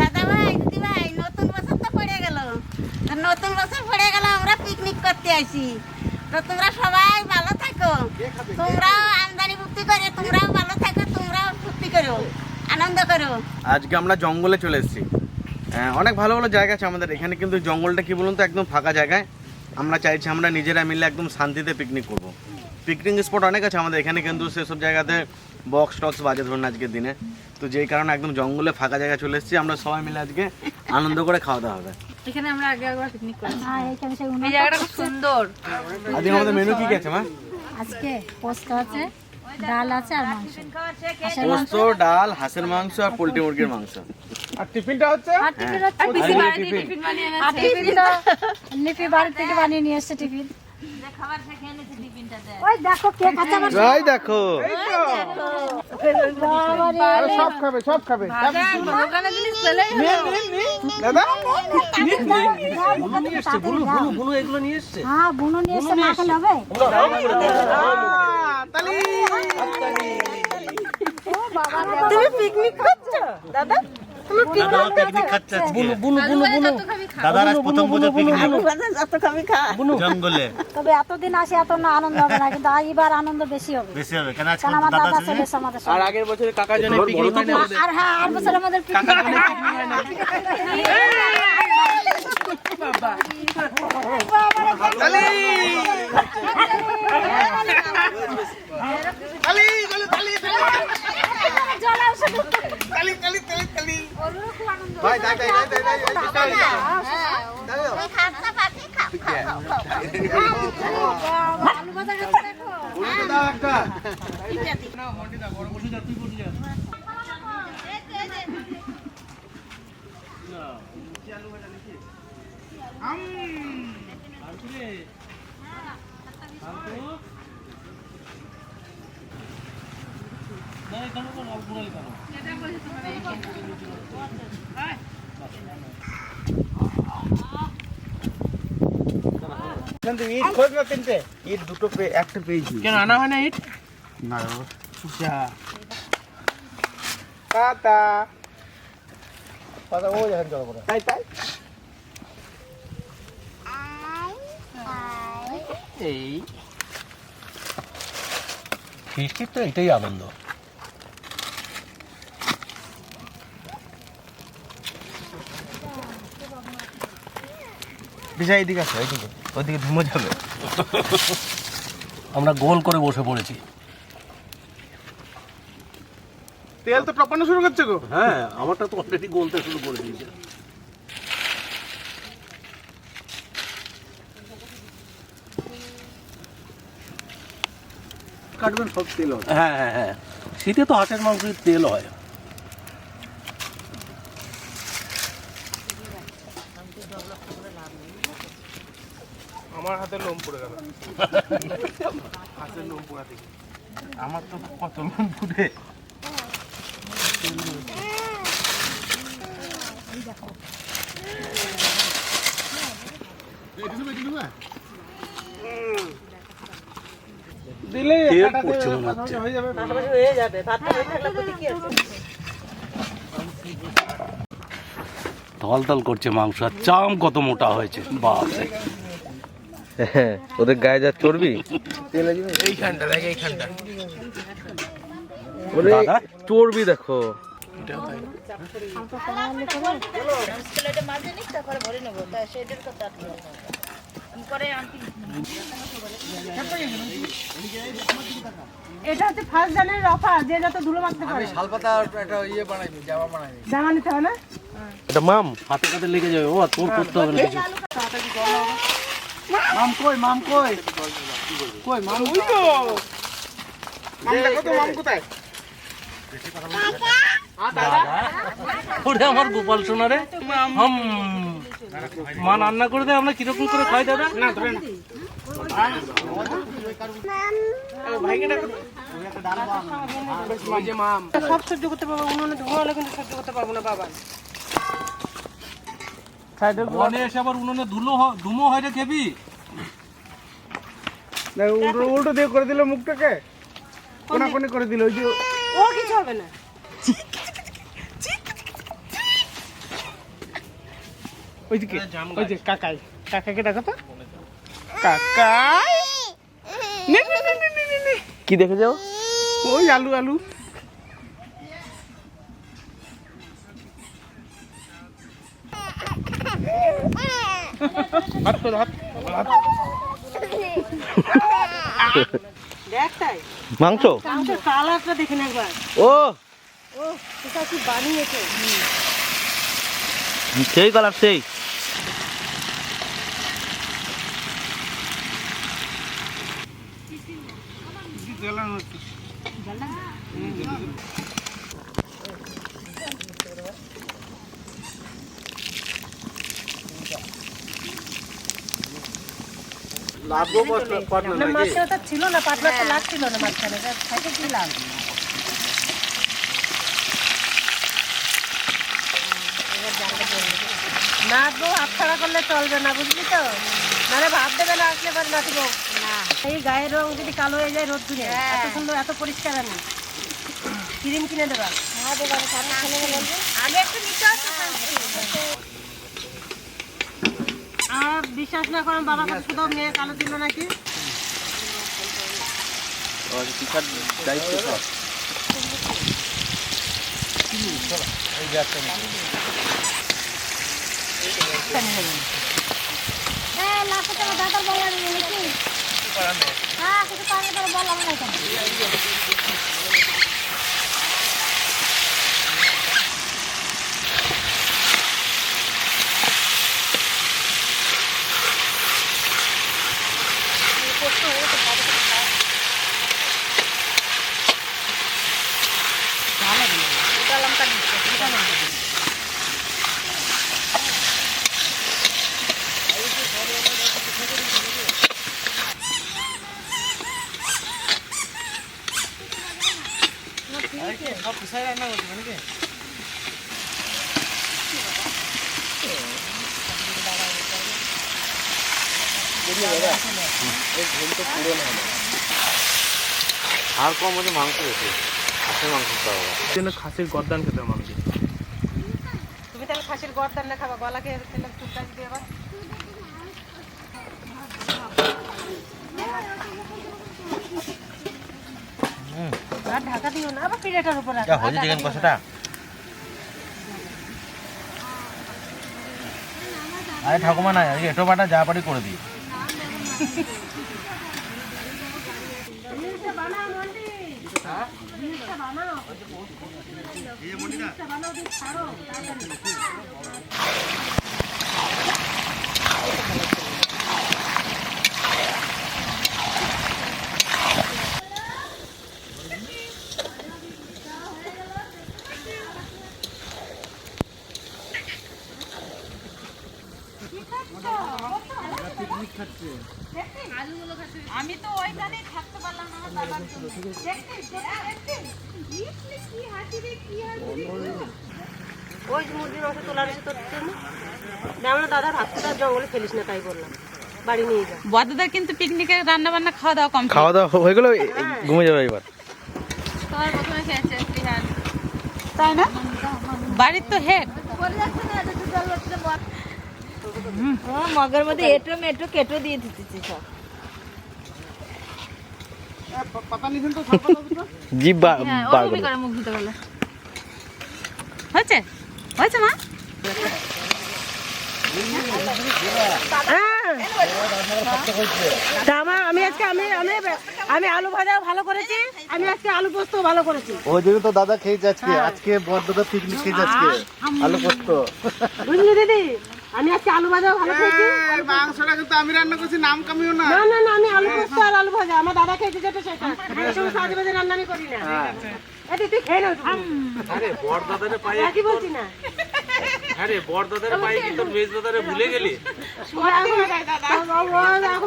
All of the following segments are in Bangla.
দাদা ভাই দিদি ভাই নতুন বছর তো পড়ে গেল। নতুন বছর পড়ে গেল আমরা পিকনিক করতে আসি। তো তোমরা সবাই ভালো থাকো। তোমরাও আমদানি ফুর্তি করে, তোমরাও ভালো থাকো, তোমরাও ফুর্তি করো, আনন্দ করো। আজকে আমরা জঙ্গলে চলে এসেছি। অনেক ভালো ভালো জায়গা আছে আমাদের। এখানে কিন্তু জঙ্গলটা কি বলুন তো, একদম ফাঁকা জায়গায়। আমরা চাইছি আমরা নিজেরা মিলে একদম শান্তিতে পিকনিক করব। পিকনিক স্পট অনেক আছে আমাদের। এখানে কিন্তু সেসব জায়গাতে বক্স টক্স বাজে ধরুন আজকের দিনে। তো যেই কারণে একদম জঙ্গলে ফাঁকা জায়গায় চলে এসেছি। আমরা সবাই মিলে আজকে আনন্দ করে খাওয়া দাওয়া হবে। এখানে আমরা আগে একবার পিকনিক করেছি। হ্যাঁ এই জায়গাটা খুব সুন্দর। আজকে আমাদের মেনু কি কি আছে মা? আজকে পোস্ত আছে ডাল আছে আর মাংস। হাঁসের মাংস। পোস্ত ডাল হাঁসের মাংস আর পোলট্রি মুরগির মাংস। আর টিফিন হচ্ছে? আর পিসি আর বাড়ি থেকে টিফিন। টিফিন বানিয়ে আর এনেছে। টিফিন তো লিপি বাড়ি থেকে বানিয়ে নিয়ে এসছে টিফিন। ওই দেখো কে খাচ্ছে আমার এই দেখো বাবারে সব খাবে সব খাবে দোকানে জিনিস পেলেই দাদা বুনু এগুলো নিয়ে এসছে হ্যাঁ বুনু নিয়ে এসছে তুমি পিকনিক করছ দাদা জঙ্গলে। তবে এতদিন আসে এত না আনন্দ হবে না কিন্তু এবার আনন্দ বেশি হবে। বেশি হবে। কেন আজকে আমার দাদা আমাদের আর আগের বছরে কাকা জানে পিকনিক হয় আর হ্যাঁ আর বছর আমাদের পিকনিক ভাই দাই দাই দাই দাই দাই এই খাচ্ছা পাখি খাও খাও খাও আলু ভাজা খাচ্ছে দেখো দাও একটা কিন্তু ইট খোঁজ না তিনটে ইট দুটো পে একটা পেয়েছি। কেন আনা হয় না ইট? না। জল করে তাই তাই এই ফিস্টির তো এটাই আনন্দ দিশা এইদিকে আছে এইদিকে ওইদিকে ধুমো যাবে আমরা গোল করে বসে পড়েছি। তেল তো টপানো শুরু করছে গো। হ্যাঁ আমারটা তো অলরেডি গলতে শুরু করে দিয়েছে। কাটবেন সব তেল হবে হ্যাঁ হ্যাঁ হ্যাঁ। শীতে তো হাঁসের মাংসের তেল হয়। আমার হাতে লোম পড়ে গেল। হাতের লোম পোড়া থেকে। আমার তো কত লোম ফুটে দিলে পড়ছে মনে হচ্ছে। হয়ে যাবে করছে মাংস আর চাম কত মোটা হয়েছে বাপরে। ওদের গায়ে যা চর্বি। এইখানটা দেখ এইখানটা। দাদা? চর্বি দেখো। এটা হচ্ছে ফার্স্ট জানের অফার যে যত ধুলো মারতে পারে। শালপাতা একটা ইয়ে বানাইবি জামা বানাইবি জামা নিতে হবে না? এটা মাম। হাতে কাতে লেগে যাবে ও তোর করতে হবে না মাম কই মাম কই? কই মাম? ওই তো। মাম দেখো তো মাম কোথায়? ওরে আমার গোপাল সোনা রে? হাম। মা রান্না করে দেয় আমরা কীরকম করে খাই দাদা? না ধরে না। ভাইকে ডাকো ওই যে মাম সব সহ্য করতে পারব উনুনে ধোঁয়া হলে কিন্তু সহ্য করতে পারব না বাবা। বনে এসে আবার উনুনে ধুলো ধুমো হয় রে খেবি উল্টো দিয়ে করে দিল মুখটাকে। কোনা কোনি করে দিল ওই যে ও কিছু হবে না। ওইদিকে ওই যে কাকাই কাকাকে ডাকো তো। কাকাই! নে, নে, নে, নে, নে, নে, নে। কি দেখে যাও? ওই আলু আলু। হাত হাত হাত। দেখ তাই মাংস? আমাকে কালারটা দেখে না একবার। ও। ও এটা কি বানিয়েছে? সেই কালার সেই। না মাছটা ওটা ছিল না পাতলাটা লাগছিল না মাঝখানে এটা থাকে দিলাম। না গো আটখাড়া করলে চলবে না বুঝলি তো? নাহলে ভাত দেবে না আসলে এবার নাচব না। এই গায়ের রং যদি কালো হয়ে যায় রোদ দূরে এত সুন্দর এত পরিষ্কার আমি। ক্রিম কিনে দেবা। আগে একটু নিতে বিশ্বাস না করেন বাবা কাছে শুধু মেয়ে কালো ছিল নাকি? হ্যাঁ লাস্টে তোমার দাদার বলা নাকি আর কম মধ্যে মাংস বেশি। হাঁসের মাংস খাওয়া জন্য খাসির গদ্দান খেতে হবে তুমি তাহলে খাসির গর্দান না খাবা চুপটা দিয়ে আবার আর ঢাকা দিও না আবার পিড়েটার উপর রাখো। হয়েছে চিকেন কষাটা। আরে ঠাকুমা না এটো বাটা যা পারি করে দিই আমি তো ওইখানেই থাকতে পারলাম না বাবার জন্য। কি রে ওই যে মুরগির মাংস তোলার এসে তোর জন্য। আমরা দাদা ভাতটা জঙ্গলে ফেলিস না তাই বললাম। বাড়ি নিয়ে যা। বড়দাদার কিন্তু পিকনিকের রান্না বান্না খাওয়া দাওয়া কম খাওয়া দাওয়া হয়ে গেলো ঘুমিয়ে যাবে এবার। তোমার প্রথমে খেয়েছে বিহান তাই না? বাড়ির তো হেড। মগের মধ্যে এটো মেটো কেটো দিয়ে দিতেছি সব। পাতা নিছেন তো সাপা তো জিভ বার বার করে মুখ ধুতে গেলে হয়েছে? হয়েছে মা? আমার আমি আজকে আমি আমি আমি আলু ভাজা ভালো করেছি। আমি আজকে আলু পোস্ত ভালো করেছি। ওই জন্য তো দাদা খেয়েছে আজকে আজকে বড় দাদা পিকনিক খেয়েছে আজকে আলু পোস্ত। বুঝলি দিদি? আমি আজকে আলু ভাজা ভালো খেয়েছি। মাংসটা কিন্তু আমি রান্না করছি নাম কামিও না। না না না আমি আলু পোস্ত আর আলু ভাজা। আমার দাদা খেয়েছে যেটা সেটা। এই সময় সাজে বাজে রান্না আমি করি না। এটি তুই খেয়ে নাও আরে বড় দাদারে পাই একই বলছি না। আরে বড় দাদারে পাই কি তোর মেজ দাদারে ভুলে গেলি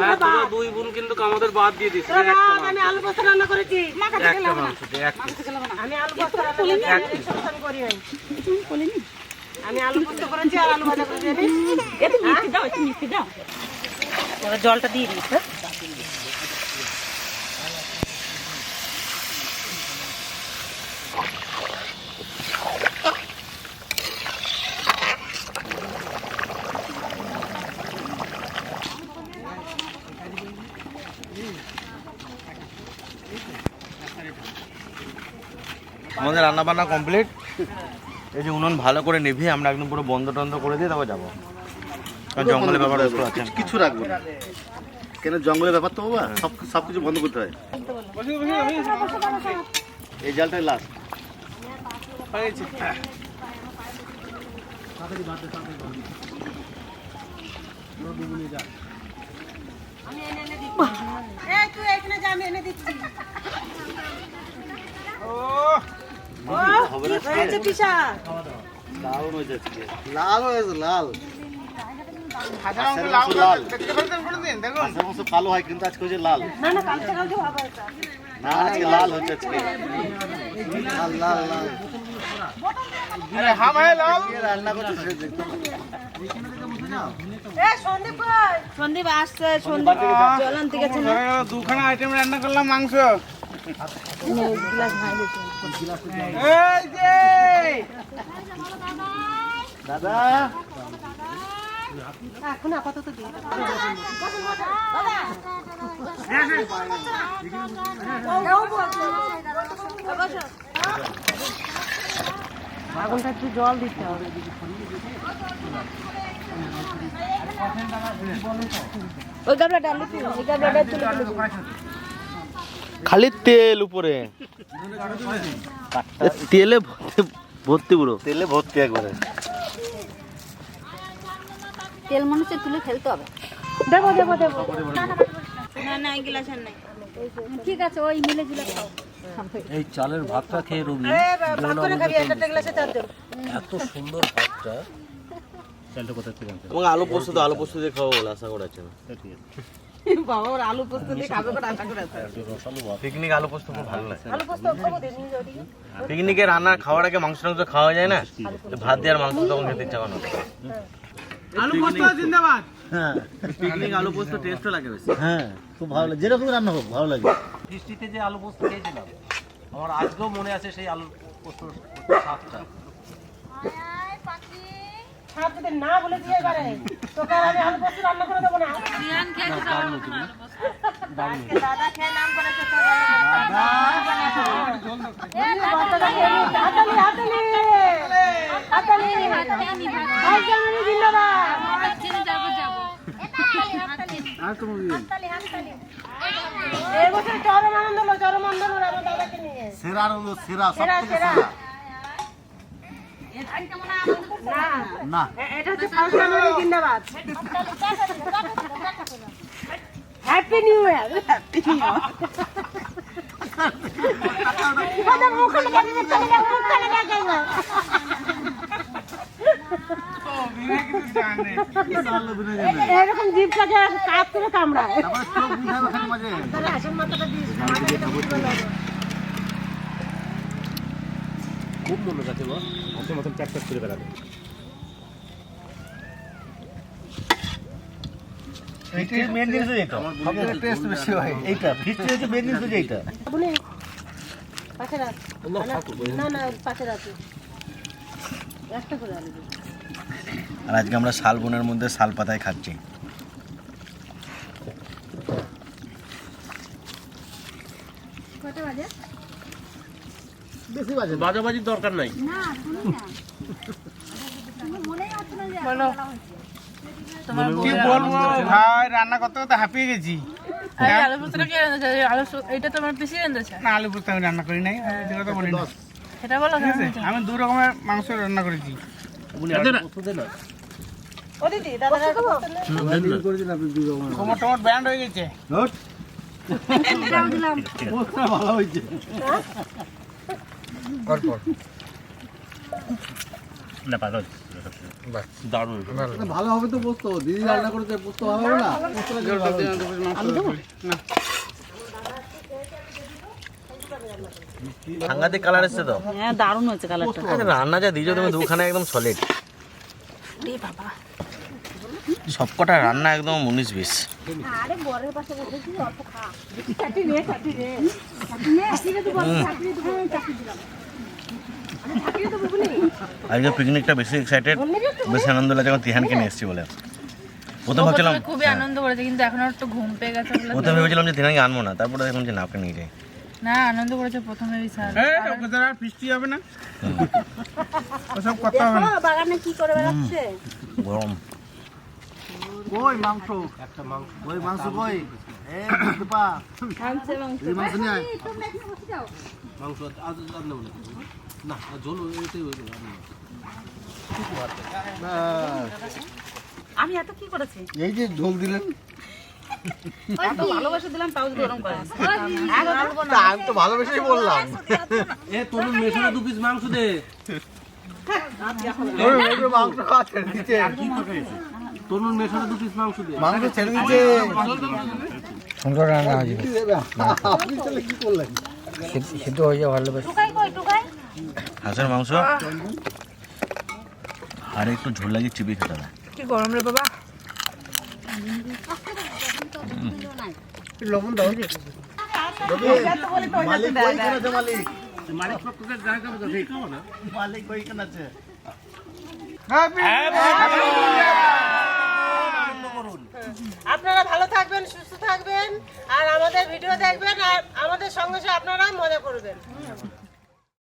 হ্যাঁ। দুই বোন কিন্তু আমাদের বাদ দিয়ে দিস আমি আলু পোস্ত রান্না করেছি। আমি আলু পোস্ত রান্না আমি আমি করি। নাই আমি আলু পোস্ত করেছি আর আলু ভাজা করেছি একটু মিষ্টি দাও একটু মিষ্টি দাও। ওরা জলটা দিয়ে দিই স্যার আমাদের রান্না বান্না কমপ্লিট। এই যে উনুন ভালো করে নিভিয়ে আমরা একদম পুরো বন্ধ টন্ধ করে দিয়ে তারপর যাব। কারণ জঙ্গলের ব্যাপার আছে। কিছু রাখব না। কেন জঙ্গলের ব্যাপার তো বাবা সব সব কিছু বন্ধ করতে হয়। এই জালটাই লাস্ট এই তুই এখানে যা আমি এনে দিচ্ছি। ও লাল হয়েছে লাল। আচ্ছা, আচ্ছা কালো হয় কিন্তু আজকে হচ্ছে লাল। না আজকে লাল হচ্ছে আজকে। লাল লাল লাল। হ্যাঁ রান্না করছে সন্দীপ আসছে দুখানা আইটেম রান্না করলাম মাংস। দাদা আগুনটা একটু জল দিতে হবে ওই গাবলা ডাল ওই গাবলাটা তুলে। খালি তেল উপরে। তেলে ভর্তি পুরো। তেলে ভর্তি একবারে। তেল মনে হচ্ছে তুলে ফেলতে হবে। দেবো দেবো দেবো। ঠিক আছে ওই মিলে জুলে খাও। এই চালের ভাতটা খেয়ে রবি করে গ্লাসে এত সুন্দর ভাতটা। চালটা কোথা থেকে আলু পোস্ত তো আলু পোস্ত দিয়ে খাব বলে আশা করেছে বাবা ওর আলু পোস্ত দিয়ে খাবে করে আশা করে আছে। পিকনিক আলু পোস্ত খুব ভালো লাগে। আলু পোস্ত খাব দিন নিয়ে যাও দিকে পিকনিকে রান্না খাওয়ার আগে মাংস টাংস খাওয়া যায় না? ভাত দিয়ে আর মাংস তখন খেতে ইচ্ছা করে আলু পোস্ত জিন্দাবাদ। হ্যাঁ। পিকনিক আলু পোস্ত টেস্টও লাগে বেশি। হ্যাঁ খুব ভালো লাগে। যেরকম রান্না হোক ভালো লাগে। বৃষ্টিতে যে আলু পোস্ত খেয়েছিলাম আমার আজকেও মনে আছে সেই আলু পোস্ত স্বাদটা। সাপ যদি না বলে দিয়ে পারে তোকে আমি আলু পোস্ত রান্না করে দেবো না দাদা খেয়ে নাম করেছে তোর বাচ্চাটা খেয়ে নিচ্ছে। হাতালি হাতালি হাতালি ভাই জামানি জিন্দাবাদ এই বছর চরম আনন্দ চরম আনন্দ আমার দাদাকে নিয়ে সেরা আনন্দ সেরা সেরা, সেরা। না। এটা হচ্ছে ফার্স্ট জানুয়ারি জিন্দাবাদ happy new year happy new year মুখখানে দেখে চলে যাও মুখখানে দেখে। যাও এরকম জিভটাকে কাপ করে কামড়ায় তারপরে চোখ বুঝাবে খালি মাঝে তাহলে আসল মাথাটা দিস খুব মনে রাখে বল হাতের মতন প্যাক প্যাক করে বেড়াবে। মেন হয়। মেন। আর আজকে আমরা শালবনের মধ্যে শাল পাতায় খাচ্ছি। বেশি বাজে বাজাবাজির দরকার নাই। না শুনি না। মনেই হচ্ছে না যে বলো। কি বলব? ভাই রান্না করতে করতে হাঁপিয়ে গেছি। আলু পোস্তটা কে রেঁধেছে আলু এটা তোমার পিসি রেঁধেছে না আলু পোস্ত আমি রান্না করি নাই। এটা কথা বলি না সেটা বলো ঠিক আছে? আমি দু রকমের মাংস রান্না করেছি। ও দিদি দাদা খাব কোমর টোমর ব্যান্ড হয়ে গেছে। ভালো হয়েছে। দারুণ। ভালো হবে তো পোস্ত। দিদি রান্না করেছে পোস্ত ভালো হবে না? সাংঘাতিক কালার এসছে তো? হ্যাঁ দারুণ হয়েছে কালারটা রান্না যা দিয়েছ তুমি দুখানে একদম সলিড সবকটা রান্না একদম উনিশ বিশ। আজকে পিকনিকটা বেশি এক্সাইটেড বেশি আনন্দ লাগে যখন তিহানকে নিয়ে এসেছি বলে। প্রথম ভাবছিলাম খুবই আনন্দ করেছে কিন্তু এখন একটু ঘুম পেয়ে গেছে বলে প্রথমে ভেবেছিলাম যে তিহানকে আনব না তারপরে দেখলাম যে না ওকে নিয়ে যাই। না আনন্দ করেছে প্রথমে বিশাল। এই ওকে দ্বারা আর ফিস্টি হবে না। ওসব কথা হবে না। বাগানে কি করে বেড়াচ্ছে? গরম। কই মাংস? একটা মাংস। ওই মাংস কই? এ দীপা এই মাংস নিয়ে আয়। মাংস আজ আজ নেব না। না ঝোল এটাই হয়ে গেল আমি এত কি করেছি? এই যে ঝোল দিলেন ভালোবাসা দিলাম তাও গরম করে আমি তো ভালোবেসেই বললাম। এ মেশিনে দু পিস মাংস দে। মাংস খাওয়া ছেড়ে দিচ্ছে তরুণ মেশিনে দু পিস মাংস দে মাংস ছেড়ে দিচ্ছে। আপনি তাহলে কি করলেন? হাঁসের মাংস? আর একটু ঝোল লাগিয়ে চিপে খেতে হবে। কি গরম রে বাবা। লবণ দাও মালিক ওইখানে আছে মালিক? মালিক আছে? আপনারা ভালো থাকবেন, সুস্থ থাকবেন, আর আমাদের ভিডিও দেখবেন, আর আমাদের সঙ্গে আপনারা মজা করবেন।